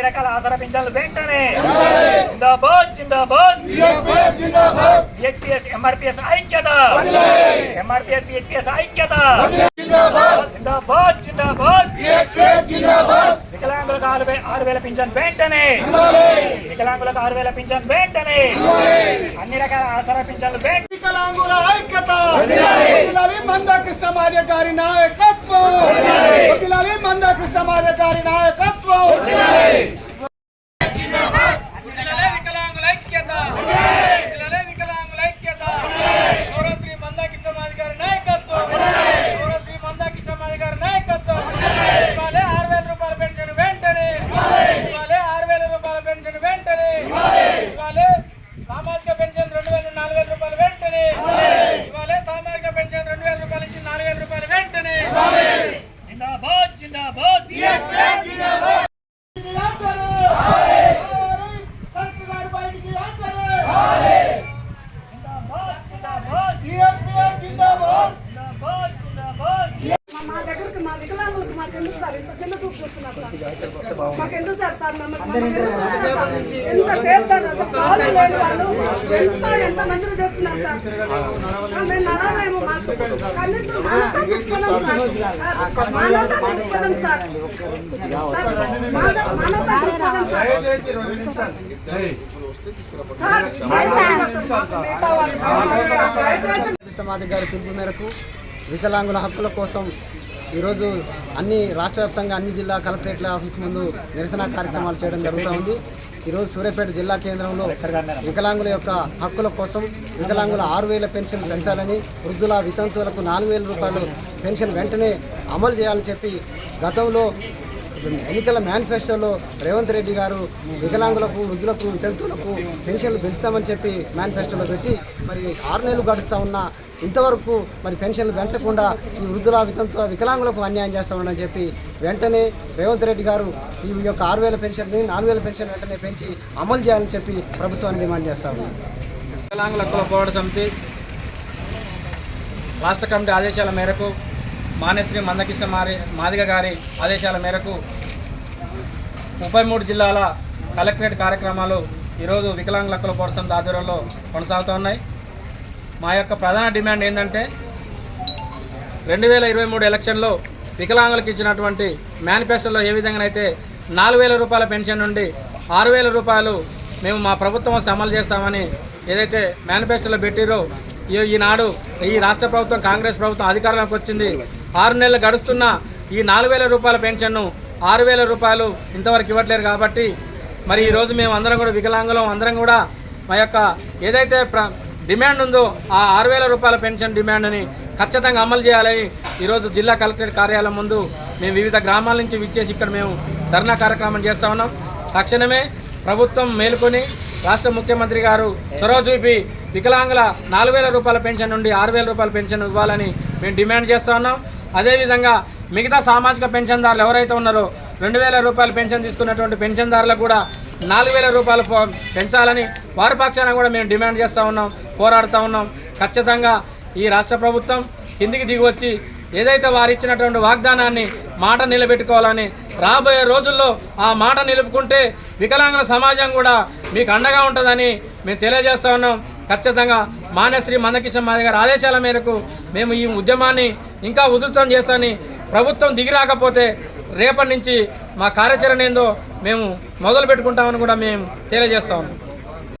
అన్ని రకాల ఆసరా పింఛన్లు వెంటనే. జిందాబాద్ జిందాబాద్. బిహెచ్పిఎస్ ఎంఆర్పిఎస్ ఐక్యత. ఎంఆర్పిఎస్ బిహెచ్పిఎస్ ఐక్యత. జిందాబాద్. జిందాబాద్ వికలాంగులకు ఆరు వేల ఆరు వేల పింఛన్ వెంటనే. వికలాంగులకు ఆరు వేల పింఛన్ వెంటనే. అన్ని రకాల ఆసరా పింఛన్లు వెంటనే వికలాంగుల ఐక్యత. మందాకృష్ణ మాదే గారి మందాకృష్ణ మాదే గారి నాయకత్వం జిల్లాలే వికలాంగుల ఐక్యత జిల్లాలే వికలాంగుల ఐక్యత గౌరవ శ్రీ మందాకృష్ణ మాది గారి నాయకత్వం గౌరవ శ్రీ మందాకృష్ణ మాది గారి నాయకత్వం ఇవాళే ఆరు వేల రూపాయల పెన్షన్ వెంటనే ఇవాళే ఆరు వేల రూపాయల పెన్షన్ వెంటనే ఇవాళే సామాజిక పెన్షన్ రెండు వేల నాలుగు వేల రూపాయలు వెంటనే ఇవాళే సామాజిక పెన్షన్ రెండు వేల రూపాయల నుంచి నాలుగు వేల రూపాయలు వెంటనే జిందాబాద్ జిందాబాద్ జిందాబాద్ జిందాబాద్ జిందాబాద్ మా దగ్గరికి మా వికలాంగులకు మాకు ఎందుకు సార్ ఇంత చిన్న చూపు చూస్తున్నారు సార్ మాకు ఎందుకు సార్ సార్ మమ్మల్ని మాకు ఎందుకు చూస్తున్నారు సార్? ఎంత చేస్తారు అసలు కాళ్ళు లేని వాళ్ళు ఎంత ఎంత మందిని చేస్తున్నారు సార్. మేము నడవలేము మాకు కనీసం మానవతా సార్ మానవతా సార్ మానవతా సార్ సమాధి గారి పిలుపు మేరకు వికలాంగుల హక్కుల కోసం ఈరోజు అన్ని రాష్ట్ర వ్యాప్తంగా అన్ని జిల్లా కలెక్టరేట్ల ఆఫీస్ ముందు నిరసన కార్యక్రమాలు చేయడం జరుగుతూ ఉంది. ఈరోజు సూర్యాపేట జిల్లా కేంద్రంలో వికలాంగుల యొక్క హక్కుల కోసం వికలాంగుల ఆరు వేల పెన్షన్ పెంచాలని వృద్ధుల వితంతువులకు నాలుగు వేల రూపాయలు పెన్షన్ వెంటనే అమలు చేయాలని చెప్పి గతంలో ఎన్నికల మేనిఫెస్టోలో రేవంత్ రెడ్డి గారు వికలాంగులకు వృద్ధులకు వితంతువులకు పెన్షన్లు పెంచుతామని చెప్పి మేనిఫెస్టోలో పెట్టి మరి ఆరు నెలలు గడుస్తూ ఉన్నా ఇంతవరకు మరి పెన్షన్లు పెంచకుండా ఈ వృద్ధుల వితంతుల వికలాంగులకు అన్యాయం చేస్తూ ఉండని చెప్పి వెంటనే రేవంత్ రెడ్డి గారు ఈ యొక్క ఆరు వేల పెన్షన్ని నాలుగు వేల పెన్షన్ వెంటనే పెంచి అమలు చేయాలని చెప్పి ప్రభుత్వాన్ని డిమాండ్ చేస్తా ఉన్నాం. వికలాంగుల హక్కుల పోరాట సమితి రాష్ట్ర కమిటీ ఆదేశాల మేరకు మానేశ్రీ మందకృష్ణ మారి మాదిగ గారి ఆదేశాల మేరకు ముప్పై మూడు జిల్లాల కలెక్టరేట్ కార్యక్రమాలు ఈరోజు వికలాంగుల హక్కుల పోరాట ఆధ్వర్యంలో కొనసాగుతూ ఉన్నాయి. మా యొక్క ప్రధాన డిమాండ్ ఏంటంటే రెండు వేల ఇరవై మూడు ఎలక్షన్లో వికలాంగులకు ఇచ్చినటువంటి మేనిఫెస్టోలో ఏ విధంగానైతే నాలుగు వేల రూపాయల పెన్షన్ నుండి ఆరు వేల రూపాయలు మేము మా ప్రభుత్వం వస్తే అమలు చేస్తామని ఏదైతే మేనిఫెస్టోలో పెట్టిరో ఈనాడు ఈ రాష్ట్ర ప్రభుత్వం కాంగ్రెస్ ప్రభుత్వం అధికారంలోకి వచ్చింది. ఆరు నెలలు గడుస్తున్న ఈ నాలుగు వేల రూపాయల పెన్షన్ను ఆరు వేల రూపాయలు ఇంతవరకు ఇవ్వట్లేరు కాబట్టి మరి ఈరోజు మేము అందరం కూడా వికలాంగులం అందరం కూడా మా యొక్క ఏదైతే ప్ర డిమాండ్ ఉందో ఆ ఆరు వేల రూపాయల పెన్షన్ డిమాండ్ని ఖచ్చితంగా అమలు చేయాలని ఈరోజు జిల్లా కలెక్టరేట్ కార్యాలయం ముందు మేము వివిధ గ్రామాల నుంచి విచ్చేసి ఇక్కడ మేము ధర్నా కార్యక్రమం చేస్తా ఉన్నాం. తక్షణమే ప్రభుత్వం మేలుకొని రాష్ట్ర ముఖ్యమంత్రి గారు చొరవ చూపి వికలాంగుల నాలుగు వేల రూపాయల పెన్షన్ నుండి ఆరు వేల రూపాయల పెన్షన్ ఇవ్వాలని మేము డిమాండ్ చేస్తూ ఉన్నాం. అదేవిధంగా మిగతా సామాజిక పెన్షన్దారులు ఎవరైతే ఉన్నారో రెండు వేల రూపాయల పెన్షన్ తీసుకున్నటువంటి పెన్షన్దారులకు కూడా నాలుగు వేల రూపాయలు పెంచాలని వారి పక్షాన కూడా మేము డిమాండ్ చేస్తూ ఉన్నాం పోరాడుతూ ఉన్నాం. ఖచ్చితంగా ఈ రాష్ట్ర ప్రభుత్వం కిందికి దిగి వచ్చి ఏదైతే వారు ఇచ్చినటువంటి వాగ్దానాన్ని మాట నిలబెట్టుకోవాలని రాబోయే రోజుల్లో ఆ మాట నిలుపుకుంటే వికలాంగుల సమాజం కూడా మీకు అండగా ఉంటుందని మేము తెలియజేస్తా ఉన్నాం. ఖచ్చితంగా మాన్యశ్రీ మందకిషన్ మాది గారి ఆదేశాల మేరకు మేము ఈ ఉద్యమాన్ని ఇంకా ఉధృతం చేస్తామని ప్రభుత్వం దిగి రాకపోతే రేపటి నుంచి మా కార్యాచరణ ఏందో మేము మొదలు పెట్టుకుంటామని కూడా మేము తెలియజేస్తా ఉన్నాం.